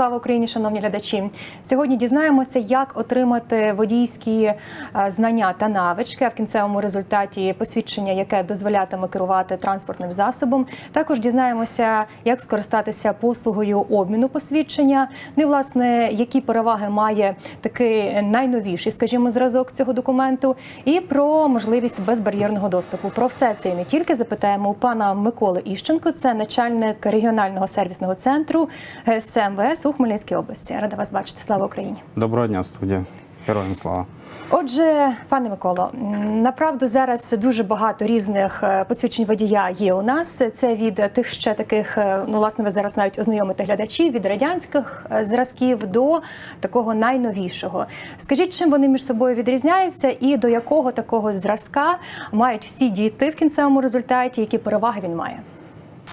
Слава Україні, шановні глядачі! Сьогодні дізнаємося, як отримати водійські е, знання та навички, а в кінцевому результаті посвідчення, яке дозволятиме керувати транспортним засобом. Також дізнаємося, як скористатися послугою обміну посвідчення. Ну і власне, які переваги має такий найновіший, скажімо, зразок цього документу, і про можливість безбар'єрного доступу. Про все це і не тільки запитаємо у пана Миколи Іщенко, це начальник регіонального сервісного центру СМВС у Хмельницькій області. Рада вас бачити. Слава Україні! Доброго дня, студія. Героям слава. Отже, пане Миколо, направду зараз дуже багато різних е, посвідчень водія є у нас. Це від тих ще таких, е, ну власне, ви зараз навіть ознайомите глядачів від радянських е, зразків до такого найновішого. Скажіть, чим вони між собою відрізняються, і до якого такого зразка мають всі діти в кінцевому результаті, які переваги він має?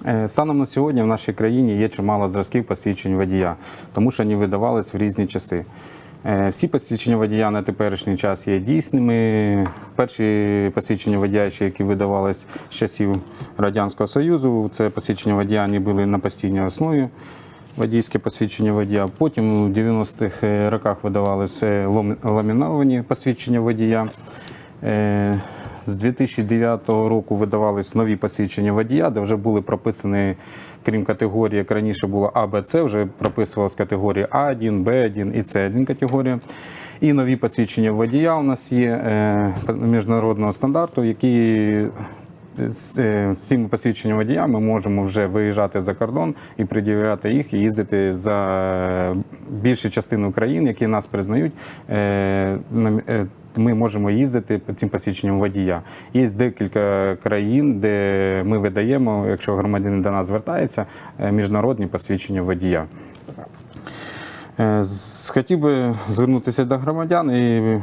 Е, Станом на сьогодні в нашій країні є чимало зразків посвідчень водія, тому що вони видавались в різні часи. Е, Всі посвідчення водія на теперішній час є дійсними. Перші посвідчення водія, які видавались з часів Радянського Союзу, це посвідчення водія вони були на постійній основі. Водійське посвідчення водія. Потім у 90-х роках видавалися ламіновані посвідчення водія. Е, З 2009 року видавались нові посвідчення водія, де вже були прописані, крім категорії, як раніше було А, Б, С, вже прописувалась категорія А1, Б1 і С1 категорія. І нові посвідчення водія у нас є е, міжнародного стандарту, які з е, з цими посвідченнями водія ми можемо вже виїжджати за кордон і пред'являти їх і їздити за більшу частину країн, які нас признають. Ми можемо їздити по цим посвідченням водія. Є декілька країн, де ми видаємо, якщо громадянин до нас звертається, е, міжнародні посвідчення водія. Е, Хотів би звернутися до громадян і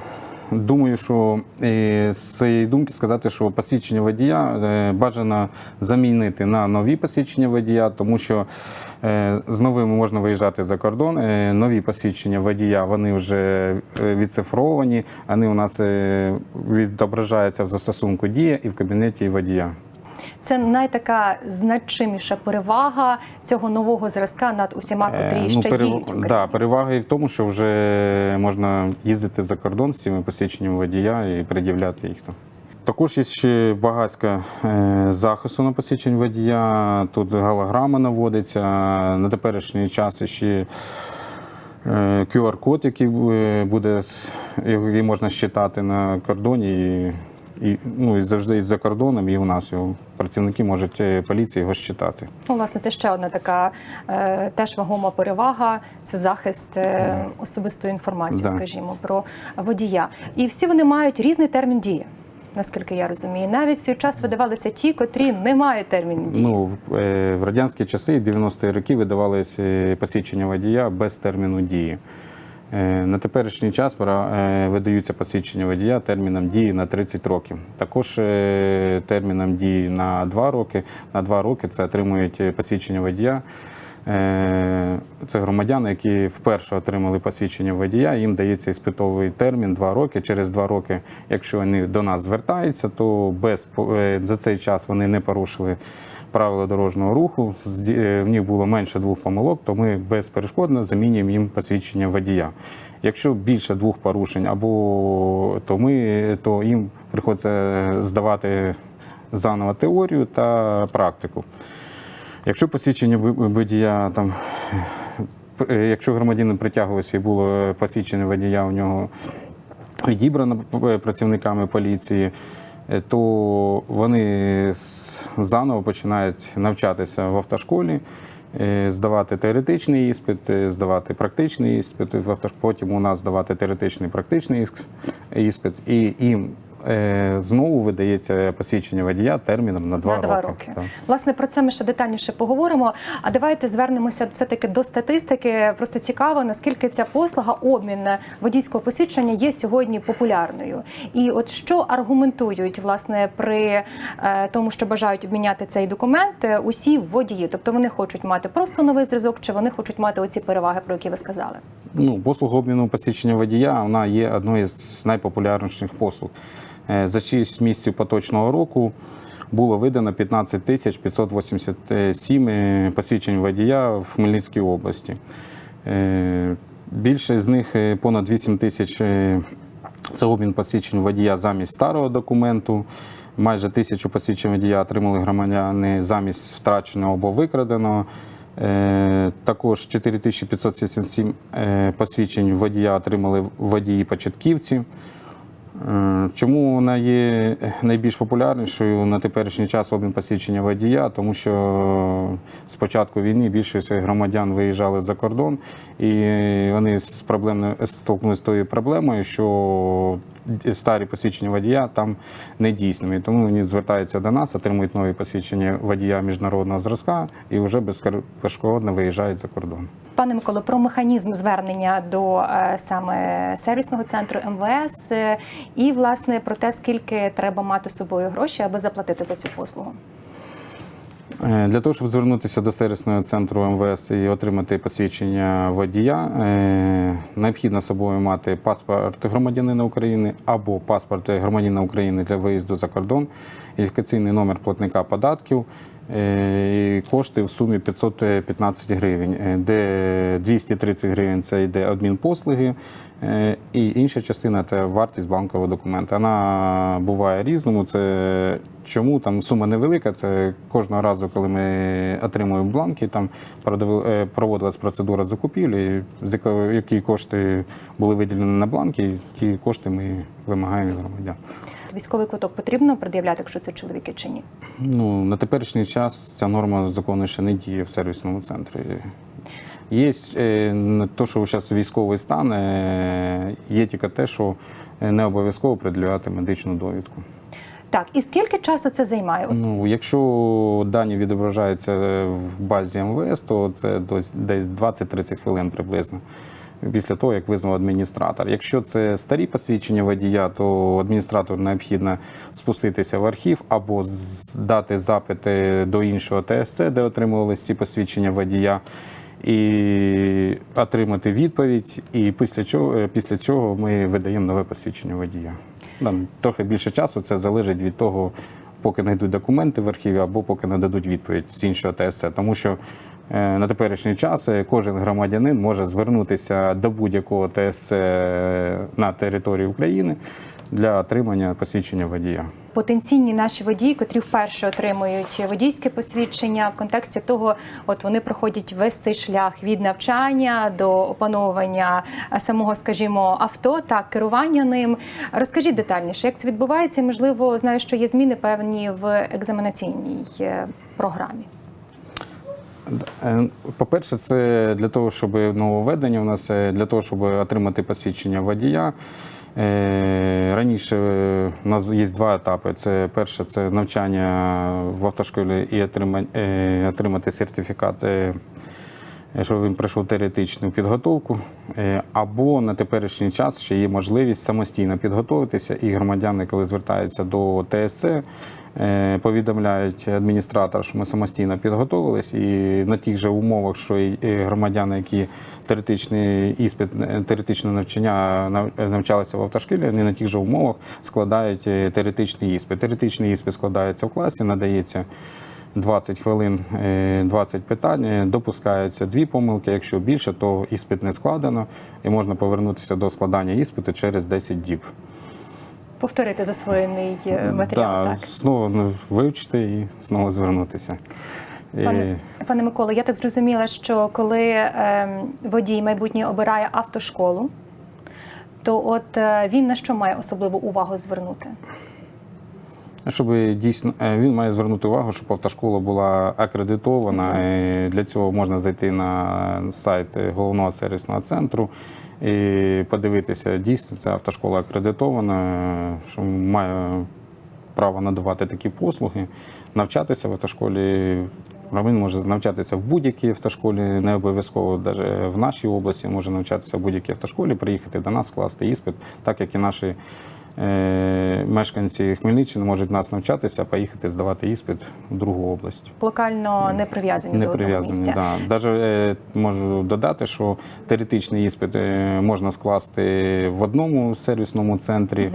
думаю, що е, з цієї думки сказати, що посвідчення водія е, бажано замінити на нові посвідчення водія, тому що е, з новими можна виїжджати за кордон. Нові посвідчення водія вони вже відцифровані, вони у нас відображаються в застосунку дія і в кабінеті водія. Це найтака значиміша перевага цього нового зразка над усіма, котрі Е, ще перев- діють. Да, перевага і в тому, що вже можна їздити за кордон з цими посвідченнями водія і пред'являти їх там. Також є ще багатська е, захисту на посвідчень водія. Тут голограма наводиться. На теперішній час ще е, QR-код, який е, буде який можна щитати на кордоні. І, і, ну, і завжди і за кордоном, і у нас його працівники можуть е, поліції його щитати. Ну, власне, це ще одна така е, теж вагома перевага. Це захист е, особистої інформації, Да. скажімо, про водія. І всі вони мають різний термін дії. Наскільки я розумію, навіть в свій час видавалися ті, котрі не мають термін дії. Ну, в, е, радянські часи, 90-ті роки, видавалися е, посвідчення водія без терміну дії. Е, На теперішній час е, видаються посвідчення водія терміном дії на 30 років. Також е, терміном дії на 2 роки. На 2 роки це отримують посвідчення водія. Це громадяни, які вперше отримали посвідчення водія. Їм дається іспитовий термін 2 роки. Через 2 роки, якщо вони до нас звертаються, то без за цей час вони не порушили правила дорожнього руху. е, В них було менше двох помилок, то ми безперешкодно замінюємо їм посвідчення водія. Якщо більше двох порушень, або то ми то їм приходиться здавати заново теорію та практику. Якщо посвідчення водія там. е, Якщо громадянин притягувався і було посвідчення водія у нього відібрано е, працівниками поліції, е, то вони заново починають навчатися в автошколі, е, здавати теоретичний іспит, е, здавати практичний іспит в автошколі, потім у нас здавати теоретичний практичний іспит, і їм е, знову видається посвідчення водія терміном на два на два роки. роки. Власне, про це ми ще детальніше поговоримо. А давайте звернемося все-таки до статистики. Просто цікаво, наскільки ця послуга, обмін водійського посвідчення є сьогодні популярною. І от що аргументують власне при е, тому, що бажають обміняти цей документ, е, усі водії, тобто вони хочуть мати просто новий зразок, чи вони хочуть мати оці переваги, про які ви сказали? Ну, послуга обміну посвідчення водія вона є одною з найпопулярніших послуг. Е, За 6 місяців поточного року було видано 15 тисяч 587 посвідчень водія в Хмельницькій області. Е, Більше з них е, понад 8 тисяч е, це обмін посвідчень водія замість старого документу. Майже тисячу посвідчень водія отримали громадяни замість втраченого або викраденого. Е, Також 4577 е, посвідчень водія отримали водії-початківці. Е, Чому вона є найбільш популярнішою на теперішній час обмін посвідчення водія? Тому що з початку війни більшість громадян виїжджали за кордон, і вони з проблемною столкнулися з тою проблемою, що старі посвідчення водія там не дійсними. Тому вони звертаються до нас, отримують нові посвідчення водія міжнародного зразка і вже безперешкодно виїжджають за кордон. Пане Миколо, про механізм звернення до е, саме сервісного центру МВС е, і власне про те, скільки треба мати з собою гроші, аби заплатити за цю послугу. Е, Для того, щоб звернутися до сервісного центру МВС і отримати посвідчення водія, е, необхідно собою мати паспорт громадянина України або паспорт громадянина України для виїзду за кордон, ідентифікаційний номер платника податків. Е, кошти в сумі 515 гривень, е, де 230 гривень це йде адмінпослуги, е, і інша частина це вартість банкового документа. Вона буває різному. Це чому там сума невелика. Це кожного разу, коли ми отримуємо бланки, там проводилась процедура закупівлі, з якої які кошти були виділені на бланки, ті кошти ми вимагаємо від громадян. Військовий квиток потрібно пред'являти, якщо це чоловіки чи ні? Ну, на теперішній час ця норма закону ще не діє в сервісному центрі. Є е, то, що зараз військовий стан, е, є тільки те, що е, не обов'язково пред'являти медичну довідку. Так, і скільки часу це займає? Ну, якщо дані відображаються в базі МВС, то це десь 20-30 хвилин приблизно. Після того, як визнав адміністратор. Якщо це старі посвідчення водія, то адміністратору необхідно спуститися в архів або здати запити до іншого ТСЦ, де отримувалися ці посвідчення водія, і отримати відповідь. І після чого, е, після цього ми видаємо нове посвідчення водія. Там трохи більше часу це залежить від того, поки знайдуть документи в архіві або поки нададуть відповідь з іншого ТСЦ. Тому що на теперішній час е, кожен громадянин може звернутися до будь-якого ТСЦ на території України для отримання посвідчення водія. потенційні наші водії, котрі вперше отримують водійське посвідчення в контексті того, от вони проходять весь цей шлях від навчання до опановування е, самого, скажімо, авто та керування ним. Розкажіть детальніше, як це відбувається, можливо, знаю, що є зміни певні в екзаменаційній е, програмі. Е, По-перше, це для того, щоб нововведення у нас е, для того, щоб отримати посвідчення водія. Е, Раніше у нас є два етапи. Це перше це навчання в автошколі і отримати сертифікат. е, Що він пройшов теоретичну підготовку, або на теперішній час ще є можливість самостійно підготуватися, і громадяни, коли звертаються до ТСЦ, повідомляють адміністратор, що ми самостійно підготувалися, і на тих же умовах, що і е, громадяни, які теоретичний іспит, е, теоретичне навчання навчалися в автошколі, вони на тих же умовах складають е, теоретичний іспит. Теоретичний іспит складається в класі, надається. 20 хвилин, е, 20 питань, е, допускаються дві помилки. Якщо більше, то іспит не складено і можна повернутися до складання іспиту через 10 діб. Повторити засвоєний е, матеріал. Да, Так. Знову вивчити і знову звернутися. Е, Пане, пане Миколо, я так зрозуміла, що коли ем, водій майбутнє обирає автошколу, то от е, він на що має особливу увагу звернути? Щоб дійсно е, він має звернути увагу, щоб автошкола була акредитована. Е, Для цього можна зайти на сайт головного сервісного центру і подивитися, дійсно ця автошкола акредитована, що має право надавати такі послуги, навчатися в автошколі. Громадянин може навчатися в будь-якій автошколі, не обов'язково навіть в нашій області може навчатися в будь-якій автошколі, приїхати до нас, скласти іспит, так як і наші мешканці Хмельниччини можуть нас навчатися, поїхати здавати іспит в другу область. Локально не прив'язані Не до прив'язані. місця. Да. Даже е, можу додати, що теоретичний іспит е, можна скласти в одному сервісному центрі.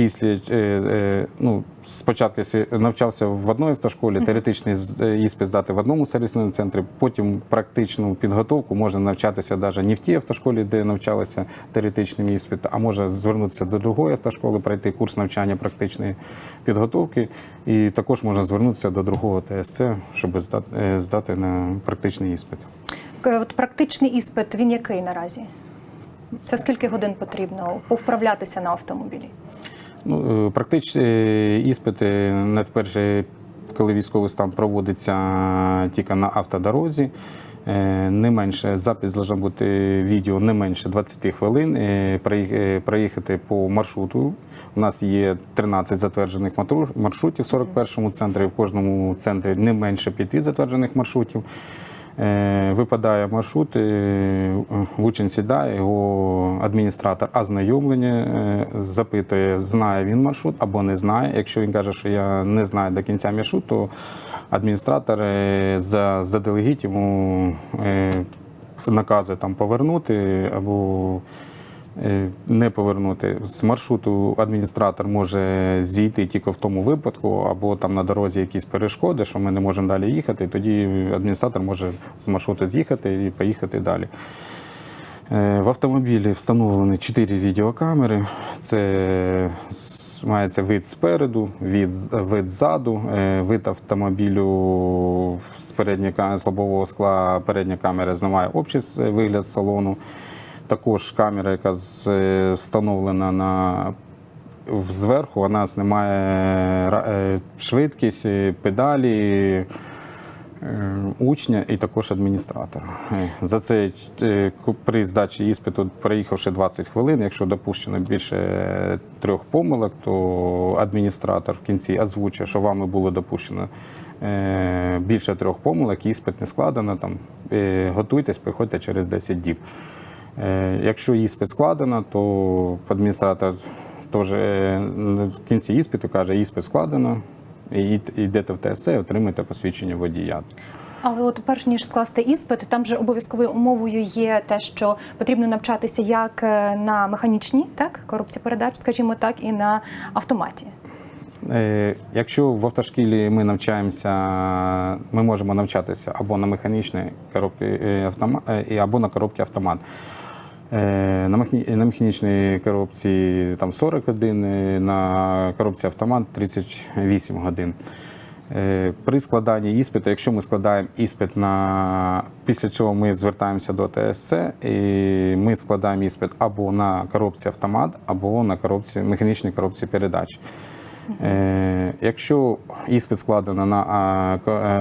Після е, е, ну, спочатку навчався в одній автошколі, теоретичний е, іспит здати в одному сервісному центрі, потім практичну підготовку можна навчатися навіть не в тій автошколі, де навчалися теоретичним іспитом, а може звернутися до другої автошколи, пройти курс навчання практичної підготовки, і також можна звернутися до другого ТСЦ, щоб здати, здати на практичний іспит. От практичний іспит він який наразі? Це скільки годин потрібно повправлятися на автомобілі? Ну, е, практичні е, іспити на перше, коли військовий стан проводиться тільки на автодорозі. е, Не менше запис должен бути відео не менше 20 хвилин. проїх- Проїхати по маршруту. У нас є 13 затверджених маршрутів в 41-му центрі. В кожному центрі не менше 5 затверджених маршрутів. Е, Випадає маршрут, е, учень сідає, його адміністратор ознайомлення е, запитує, знає він маршрут або не знає. Якщо він каже, що я не знаю до кінця маршрут, то адміністратор заделегіть йому наказує там повернути або не повернути. З маршруту адміністратор може зійти тільки в тому випадку, або там на дорозі якісь перешкоди, що ми не можемо далі їхати. Тоді адміністратор може з маршруту з'їхати і поїхати далі. Е, В автомобілі встановлені 4 відеокамери. Це мається вид спереду, від, вид ззаду, е, вид автомобілю з з лобового скла. Передня камера знімає общий вигляд салону. Також камера, яка е, встановлена на зверху, вона знімає ра- е, швидкість, е, педалі. Е, учня і також адміністратора. Е, За це е, при здачі іспиту, проїхавши 20 хвилин, якщо допущено більше е, трьох помилок, то адміністратор в кінці озвучує, що вами було допущено е, більше трьох помилок, іспит не складено, там, е, готуйтесь, приходьте через 10 діб. Е, Якщо іспит складено, то адміністратор теж е, в кінці іспиту каже, іспит складено, і йдете в ТСЕ, отримуєте посвідчення водія. Але от перш ніж скласти іспит, там же обов'язковою умовою є те, що потрібно навчатися як е, на механічній, так коробці передач, скажімо так, і на автоматі. Якщо в автошкілі ми навчаємося, ми можемо навчатися або на механічній коробці автомат, або на коробці автомат. Е, На механічній коробці там 40 годин, е, на коробці автомат 38 годин. Е, При складанні іспиту, якщо ми складаємо іспит на після цього ми звертаємося до ТСЦ і ми складаємо іспит або на коробці автомат, або на коробці механічній коробці передач. Якщо іспит складено на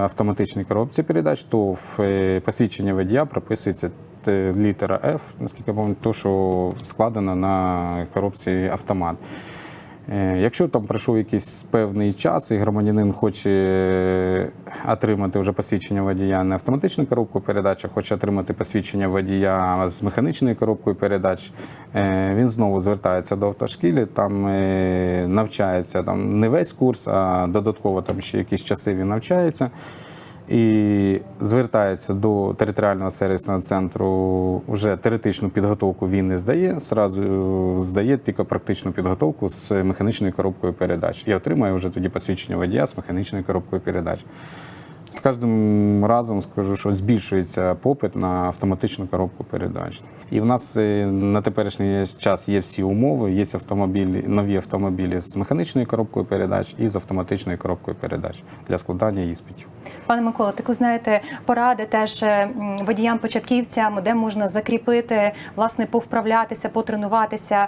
автоматичній коробці передач, то в посвідченні водія прописується літера F, наскільки я пам'ятаю, то, що складено на коробці автомат. Е, Якщо там пройшов якийсь певний час, і громадянин хоче отримати вже посвідчення водія не автоматичну коробку передач, а хоче отримати посвідчення водія з механічною коробкою передач, е, він знову звертається до автошкілі, там е, навчається там не весь курс, а додатково там ще якісь часи він навчається. І звертається до територіального сервісного центру. Вже теоретичну підготовку він не здає, зразу е, здає тільки практичну підготовку з механічною коробкою передач і отримує вже тоді посвідчення водія з механічною коробкою передач. З кожним разом скажу, що збільшується попит на автоматичну коробку передач. І в нас е, на теперішній час є всі умови. Є автомобілі, нові автомобілі з механічною коробкою передач і з автоматичною коробкою передач для складання іспитів. Пане Микола, так ви знаєте, поради теж е, водіям-початківцям, де можна закріпити, власне, повправлятися, потренуватися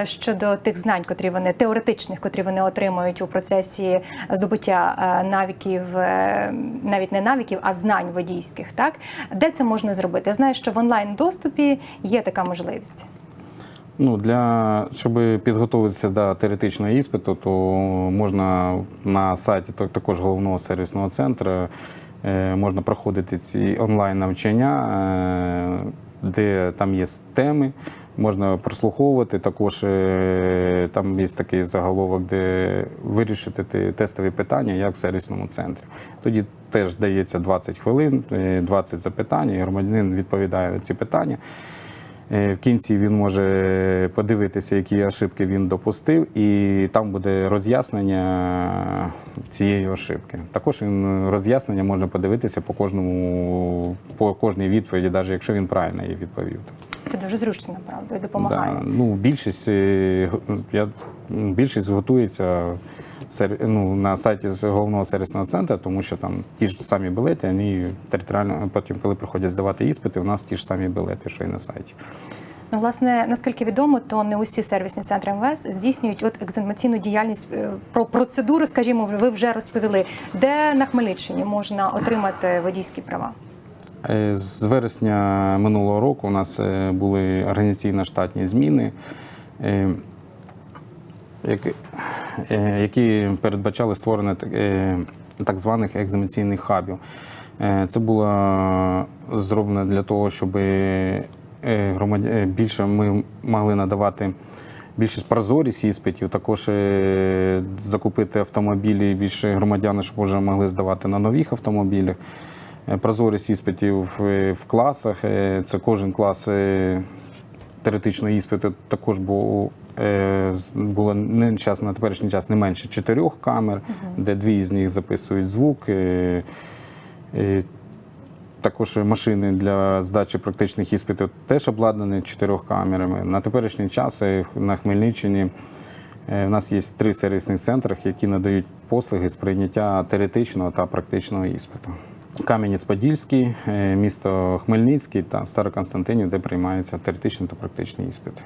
е, щодо тих знань, котрі вони теоретичних, котрі вони отримують у процесі здобуття е, навиків, е, навіть не навиків, а знань водійських. Так де це можна зробити? Я знаю, що в онлайн доступі є така можливість. Ну, для щоб підготуватися до теоретичного іспиту, то можна на сайті також головного сервісного центру е, можна проходити ці онлайн навчання, е, де там є теми, можна прослуховувати. Також е, там є такий заголовок, де вирішити тестові питання, як в сервісному центрі. Тоді теж дається 20 хвилин, е, 20 запитань, і громадянин відповідає на ці питання. Е, В кінці він може подивитися, які ошибки він допустив, і там буде роз'яснення цієї ошибки. Також він роз'яснення можна подивитися по кожному, по кожній відповіді, навіть якщо він правильно її відповів. Це дуже зручно, направду, і допомагає. Да, ну, більшість, е, я, більшість готується ну, на сайті з головного сервісного центру, тому що там ті ж самі білети, вони територіально, потім, коли приходять здавати іспити, у нас ті ж самі білети, що і на сайті. Ну, власне, наскільки відомо, то не усі сервісні центри МВС здійснюють от екзаменаційну діяльність е, про процедуру, скажімо, ви вже розповіли. Де на Хмельниччині можна отримати водійські права? Е, З вересня минулого року у нас е, були організаційно-штатні зміни, е, які, передбачали створення так- званих екзаменаційних хабів. Це було зроблено для того, щоб більше ми могли надавати більше прозорість іспитів, також закупити автомобілі більше громадян, щоб вже могли здавати на нових автомобілях. Е, Прозорість іспитів в, в класах. е, Це кожен клас е, теоретичного іспиту також був, е, було не час на теперішній час не менше чотирьох камер, де дві з них записують звук. е, е, також машини для здачі практичних іспитів теж обладнані чотирьох камерами. На теперішній час е, на Хмельниччині е, в нас є три сервісних центри, які надають послуги з прийняття теоретичного та практичного іспиту. Кам'янець-Подільський, е, місто Хмельницький та Староконстантинів, де приймаються теоретичні та практичні іспити.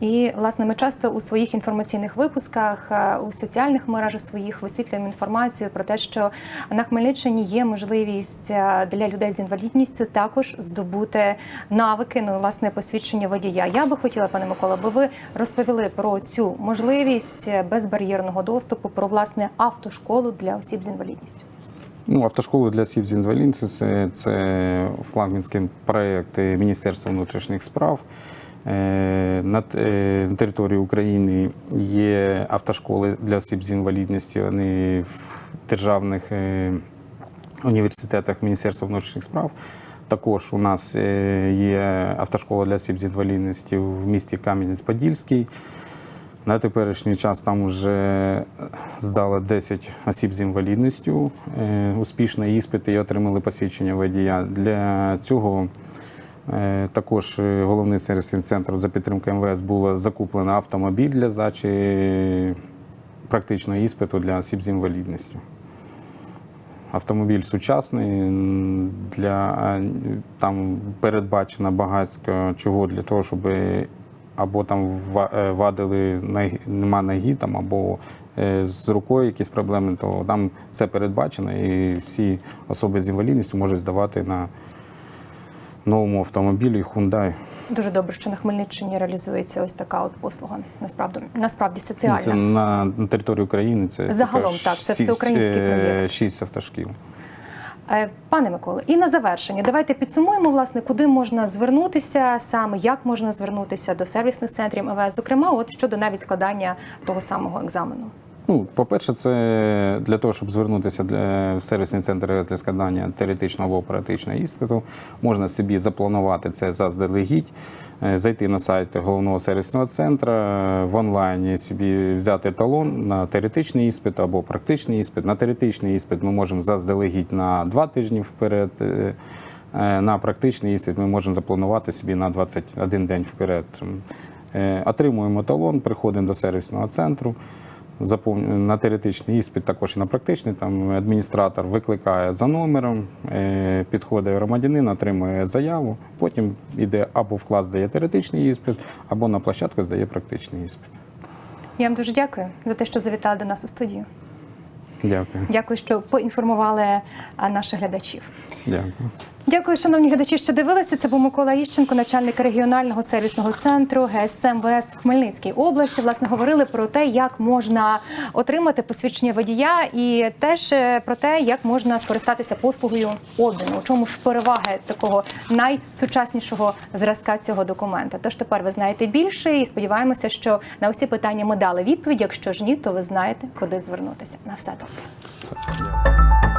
І власне ми часто у своїх інформаційних випусках е, у соціальних мережах своїх висвітлюємо інформацію про те, що на Хмельниччині є можливість е, для людей з інвалідністю також здобути навики, ну власне посвідчення водія. Я би хотіла, пане Микола, би ви розповіли про цю можливість безбар'єрного доступу, про власне автошколу для осіб з інвалідністю. Ну, автошколи для осіб з інвалідністю це, флагманський проєкт Міністерства внутрішніх справ. Е, е, на території України є автошколи для осіб з інвалідністю. Вони в державних е, університетах Міністерства внутрішніх справ. Також у нас є автошкола для осіб з інвалідністю в місті Кам'янець-Подільський. На теперішній час там вже здали 10 осіб з інвалідністю, е, успішно іспити і отримали посвідчення водія. Для цього е, також е, головний сервісний центр за підтримки МВС було закуплено автомобіль для здачі практичного іспиту для осіб з інвалідністю. Автомобіль сучасний, для, е, там передбачено багато чого для того, щоб або там е, вадили нема ноги, там, або е, з рукою якісь проблеми, то там все передбачено, і всі особи з інвалідністю можуть здавати на новому автомобілі Hyundai. Дуже добре, що на Хмельниччині реалізується ось така от послуга. Насправді насправді соціальна. Це на, на території України. Це Загалом, також так, це всеукраїнський е, проєкт. Шість автошкіл. Е, Пане Миколе, і на завершення, давайте підсумуємо, власне, куди можна звернутися саме, як можна звернутися до сервісних центрів МВС, зокрема, от щодо навіть складання того самого екзамену. Ну, по-перше, це для того, щоб звернутися для, в сервісний центр для складання теоретичного або практичного іспиту, можна собі запланувати це заздалегідь, е, зайти на сайт головного сервісного центру, в онлайні собі взяти талон на теоретичний іспит або практичний іспит. На теоретичний іспит ми можемо заздалегідь на два тижні вперед. е, е, На практичний іспит ми можемо запланувати собі на 21 день вперед. Отримуємо талон, приходимо до сервісного центру. На теоретичний іспит, також і на практичний. Там адміністратор викликає за номером, е, підходить громадянин, отримує заяву. Потім йде або в клас здає теоретичний іспит, або на площадку здає практичний іспит. Я вам дуже дякую за те, що завітали до нас у студію. Дякую. Дякую, що поінформували наших глядачів. Дякую. Дякую, шановні глядачі, що дивилися. Це був Микола Іщенко, начальник регіонального сервісного центру ГСЦ Хмельницькій області. Власне говорили про те, як можна отримати посвідчення водія, і теж е, про те, як можна скористатися послугою обміну. У чому ж переваги такого найсучаснішого зразка цього документа. Тож тепер ви знаєте більше, і сподіваємося, що на усі питання ми дали відповідь. Якщо ж ні, то ви знаєте, куди звернутися. На все добре.